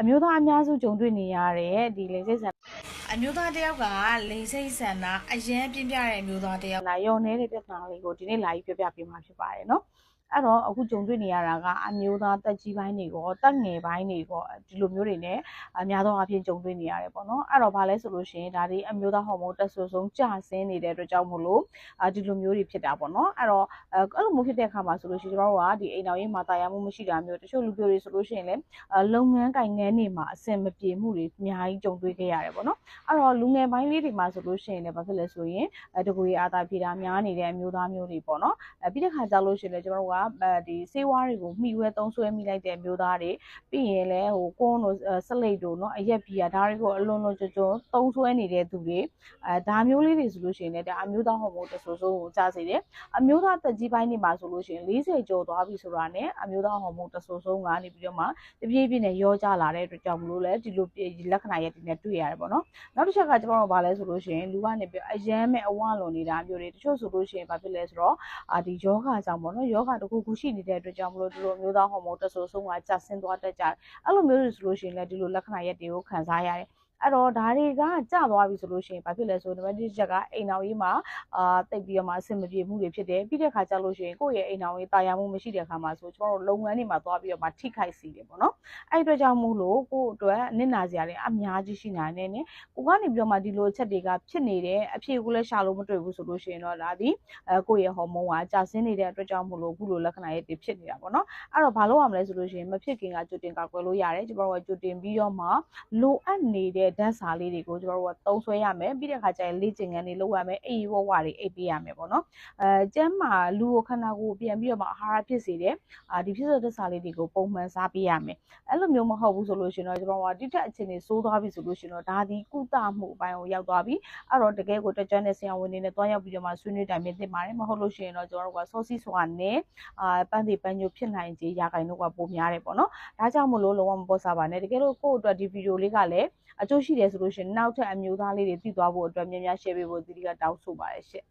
အမျိုးသားအများစုကြုံတွေ့နေရတဲ့ဒီလိင်စိတ်ဆန္ဒအမျိုးသားတယောက်ကလိင်စိတ်ဆန္ဒအရန်ပြင်းပြတဲ့အမျိုးသားတယောက်လာရော်နေတဲ့ပြဿနာလေးကိုဒီနေ့လာပြီးပြောပြပေးမှာဖြစ်ပါတယ်နော် အဲ့တော့အခုကြုံတွေ့နေရတာကအမျိုးသားတက်ကြီးပိုင်းတွေကောတက်ငယ်ပိုင်းတွေကောဒီလိုမျိုးတွေနဲ့အများသောအားဖြင့်ကြုံတွေ့နေရတယ်ပေါ့နော်အဲ့တော့ဘာလဲဆိုလို့ရှိရင်ဒါဒီအမျိုးသားဟော်မုန်းတက်ဆွဆုံးကျဆင်းနေတဲ့အတွက်ကြောင့်မို့လို့အာဒီလိုမျိုးတွေဖြစ်တာပေါ့နော်အဲ့တော့အဲ့လိုမျိုးဖြစ်တဲ့အခါမှာဆိုလို့ရှိရင်ကျွန်တော်တို့ကဒီအိမ်တော်ရေးမှာတာယာမှုမရှိတာမျိုးတချို့လူမျိုးတွေဆိုလို့ရှိရင်လည်းလုပ်ငန်းကိုင်ငန်းတွေမှာအဆင်မပြေမှုတွေအများကြီးကြုံတွေ့ခဲ့ရတယ်ပေါ့နော်အဲ့တော့လူငယ်ပိုင်းလေးတွေမှာဆိုလို့ရှိရင်လည်းဘာဖြစ်လဲဆိုရင်တကူရီအာသာပြေတာများနေတဲ့အမျိုးသားမျိုးတွေပေါ့နော်အဲပြီးတဲ့ခါကျလို့ရှိရင်လည်းကျွန်တော်တို့ကဒီစေးဝါးတွေကိုမှီဝဲသုံးဆွဲမိလိုက်တဲ့မျိုးသားတွေပြီးရင်လည်းဟိုကွန်းတို့ဆလိတ်တို့เนาะအရက်ပီယာဒါတွေကိုအလွန်လွန်ကျွံကျွံသုံးဆွဲနေတဲ့သူတွေအဲဒါမျိုးလေးတွေဆိုလို့ရှိရင်လည်းဒါအမျိုးသားဟော်မုန်းတဆိုးဆိုးကိုကြားစေတယ်အမျိုးသားတက်ကြီးပိုင်းတွေမှာဆိုလို့ရှိရင်40ကျော်သွားပြီဆိုတာနဲ့အမျိုးသားဟော်မုန်းတဆိုးဆိုးကနေပြီးတော့မှတပြေးပြေးနဲ့ရောကြလာတဲ့အတွက်ကြောင့်မလို့လဲဒီလိုလက္ခဏာရက်တွေနဲ့တွေ့ရတယ်ပေါ့နော်နောက်တစ်ချက်ကကျွန်တော်တို့ဗာလဲဆိုလို့ရှိရင်လူကနေပြီးအရန်မဲ့အဝလွန်နေတာမျိုးတွေတချို့ဆိုလို့ရှိရင်ဘာဖြစ်လဲဆိုတော့အာဒီယောဂကြောင့်ပေါ့နော်ယောဂတ ခုခုရှိနေတဲ့အတွက်ကြောင့်မလို့ဒီလိုမျိုးသားဟော်မုန်းတဆိုးဆုံးကကျဆင်းသွားတတ်ကြတယ်အဲ့လိုမျိုးတွေဆိုလို့ရှိရင်လည်းဒီလိုလက္ခဏာရက်တွေကိုခံစားရတယ် အဲ့တော့ဒါတွေကကြသွားပြီဆိုလို့ရှိရင်ဘာဖြစ်လဲဆိုတော့နံပါတ်1ချက်ကအိမ်တော်ကြီးမှာအာတိတ်ပြီးတော့မှအဆင်မပြေမှုတွေဖြစ်တယ်ပြီးတဲ့ခါကျလို့ရှိရင်ကိုယ့်ရဲ့အိမ်တော်ကြီးတာယာမှုမရှိတဲ့ခါမှာဆိုကျွန်တော်တို့လုပ်ငန်းတွေမှာသွားပြီးတော့မှထိခိုက်စီတယ်ပေါ့နော်အဲ့အတွက်ကြောင့်မို့လို့ကိုယ့်အတွက်နစ်နာစရာတွေအများကြီးရှိနိုင်နေနေကိုကနေပြီးတော့မှဒီလိုအချက်တွေကဖြစ်နေတယ်အဖြစ်ကိုလည်းရှာလို့မတွေ့ဘူးဆိုလို့ရှိရင်တော့ဒါဒီအဲကိုယ့်ရဲ့ဟော်မုန်းကကျဆင်းနေတဲ့အတွက်ကြောင့်မို့လို့အခုလိုလက္ခဏာတွေဖြစ်နေတာပေါ့နော်အဲ့တော့ဘာလို့ရမလဲဆိုလို့ရှိရင်မဖြစ်ခင်ကကြိုတင်ကောက်ွယ်လို့ရတယ်ကျွန်တော်တို့ကကြိုတင်ပြီးတော့မှလိုအပ်နေတဲ့ဓာတ်စာလေးတွေကိုကျွန်တော်တို့ကသုံးဆွဲရမယ်ပြီးတဲ့အခါကျရင်လေ့ကျင့်ခန်းတွေလုပ်ရမယ်အိပ်ဝဝတွေအိပ်ပေးရမယ်ပေါ့နော်အဲကျမ်းမာလူကိုခန္ဓာကိုယ်ပြန်ပြီးတော့မှအာဟာရဖြစ်စေတဲ့အာဒီဖြစ်စေတဲ့စာလေးတွေကိုပုံမှန်စားပေးရမယ်အဲ့လိုမျိုးမဟုတ်ဘူးဆိုလို့ရှိရင်တော့ကျွန်တော်ကတိတက်အခြေအနေစိုးသွားပြီဆိုလို့ရှိရင်တော့ဒါဒီကုသမှုအပိုင်းကိုရောက်သွားပြီအဲ့တော့တကယ်ကိုတက်ကြွတဲ့ဆရာဝန်တွေနဲ့တွားရောက်ပြီးတော့မှဆွေးနွေးတိုင်ပင်သင့်ပါတယ်မဟုတ်လို့ရှိရင်တော့ကျွန်တော်တို့ကဆော့စီစွာနဲ့အာပန်းစီပန်းညိုဖြစ်နိုင်ခြေရာခိုင်နှုန်းကပိုများတယ်ပေါ့နော်ဒါကြောင့်မလို့လုံးဝမပေါ်စားပါနဲ့တကယ်လို့ကိုယ့်အတွက်ဒီဗီဒီယိုလေးကလည်းအကျိုးရှိတယ်ဆိုလို့ရှိရင်နောက်ထပ်အမျိုးသားလေးတွေသိသွားဖို့အတွက်များများ share ပေးဖို့ဒီဒီကတောင်းဆိုပါတယ်ရှင့်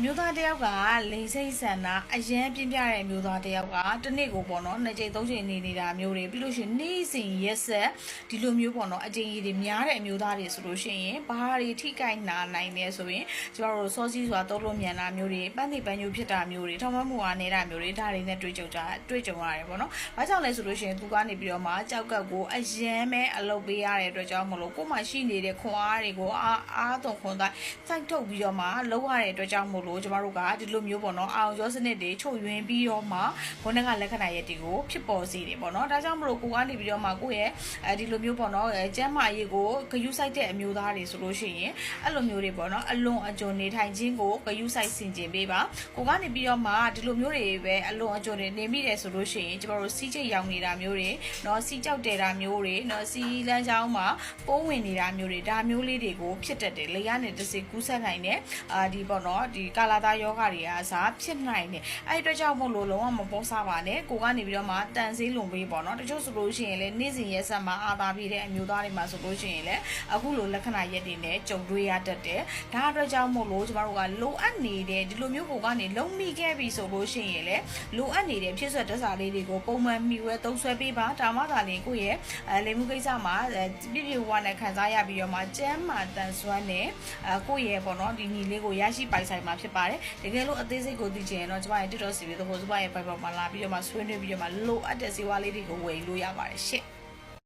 အမျိုးသားတယောက်ကလိန်စိတ်ဆန္ဒအရန်ပြင်းပြတဲ့အမျိုးသားတယောက်ကတနေ့ကိုပေါ့နော်နှစ်ကြိမ်သုံးကြိမ်နေနေတာမျိုးတွေပြီးလို့ရှိရင်နေ့စဉ်ရက်ဆက်ဒီလိုမျိုးပေါ့နော်အကြိမ်ကြီးတွေများတဲ့အမျိုးသားတွေဆိုလို့ရှိရင်ဘာတွေထိကိုက်နာနိုင်လဲဆိုရင်ကျမတို့စောစီးစွာသုံးလို့မြန်တာမျိုးတွေပန်းသိပန်းညူဖြစ်တာမျိုးတွေထောင်မမှုအားနေတာမျိုးတွေဒါတွေနဲ့တွေ့ကြုံကြတွေ့ကြုံရတယ်ပေါ့နော်။ဘာကြောင့်လဲဆိုလို့ရှိရင်သူကနေပြီးတော့မှကြောက်ကပ်ကိုအရန်ပဲအလုပ်ပေးရတဲ့အတွက်ကြောင့်မလို့ကိုမှရှိနေတဲ့ခွန်အားတွေကိုအားအားသွန်ခွန်သားစိုက်ထုတ်ပြီးတော့မှလုပ်ရတဲ့အတွက်ကြောင့်မို့လို့လို့ကျမတို့ကဒီလိုမျိုးပေါ့နော်အာရုံရောစနစ်တွေချုပ်ယွင်းပြီးတော့မှဘုန်းကလက္ခဏာရည်တွေကိုဖြစ်ပေါ်စေတယ်ပေါ့နော်ဒါကြောင့်မလို့ကိုကနေပြီးတော့မှကိုရဲ့အဲဒီလိုမျိုးပေါ့နော်ကျမ်းမာရေးကိုဂယုစိုက်တဲ့အမျိုးသားတွေဆိုလို့ရှိရင်အဲ့လိုမျိုးတွေပေါ့နော်အလွန်အကျွံနေထိုင်ခြင်းကိုဂယုစိုက်ဆင်ခြင်ပေးပါကိုကနေပြီးတော့မှဒီလိုမျိုးတွေပဲအလွန်အကျွံနေနေမိတယ်ဆိုလို့ရှိရင်ကျမတို့စီးကျိတ်ရောက်နေတာမျိုးတွေနော်စီးကြောက်တဲတာမျိုးတွေနော်စီးလမ်းကြောင်းမှာပိုးဝင်နေတာမျိုးတွေဒါမျိုးလေးတွေကိုဖြစ်တတ်တယ်လေရနဲ့တစ်စီကူးဆက်နိုင်တယ်အာဒီပေါ့နော်ဒီကာလာသားယောဂတွေအားစားဖြစ်နိုင်တယ်အဲ့ဒီအတွက်ကြောင့်မို့လို့လုံးဝမပေါ်စားပါနဲ့ကိုကနေပြီးတော့မှတန်ဆေးလုံပေးပေါ့နော်တချို့ဆိုလို့ရှိရင်လည်းနေ့စဉ်ရက်ဆက်မှာအာသာပြည့်တဲ့အမျိုးသားတွေမှာဆိုလို့ရှိရင်လည်းအခုလိုလက္ခဏာရက်တွေနဲ့ကြုံတွေ့ရတတ်တယ်ဒါအတွက်ကြောင့်မို့လို့ကျမတို့ကလိုအပ်နေတဲ့ဒီလိုမျိုးကိုကနေလုံမိခဲ့ပြီဆိုလို့ရှိရင်လည်းလိုအပ်နေတဲ့ဖြစ်ဆွက်တက်စာလေးတွေကိုပုံမှန်မိဝဲသုံးဆွဲပေးပါဒါမှသာလေကိုယ့်ရဲ့အဲလေမှုကိစ္စမှာပြည့်ပြည့်ဝဝနဲ့ခံစားရပြီးတော့မှကျမ်းမာတန်ဆွမ်းနဲ့အဲကိုယ့်ရဲ့ပေါ့နော်ဒီညီလေးကိုရရှိပိုင်ဆိုင်မှာဖြစ်ပါတယ်တကယ်လို့အသေးစိတ်ကိုသိချင်ရင်တော့ကျမရဲ့ TikTok စီဗီသဘောစပါရဲ့ Viber မှာလာပြီးတော့မှဆွေးနွေးပြီးတော့မှလိုအပ်တဲ့စေဝါလေးတွေကိုဝယ်လို့ရပါတယ်ရှင့်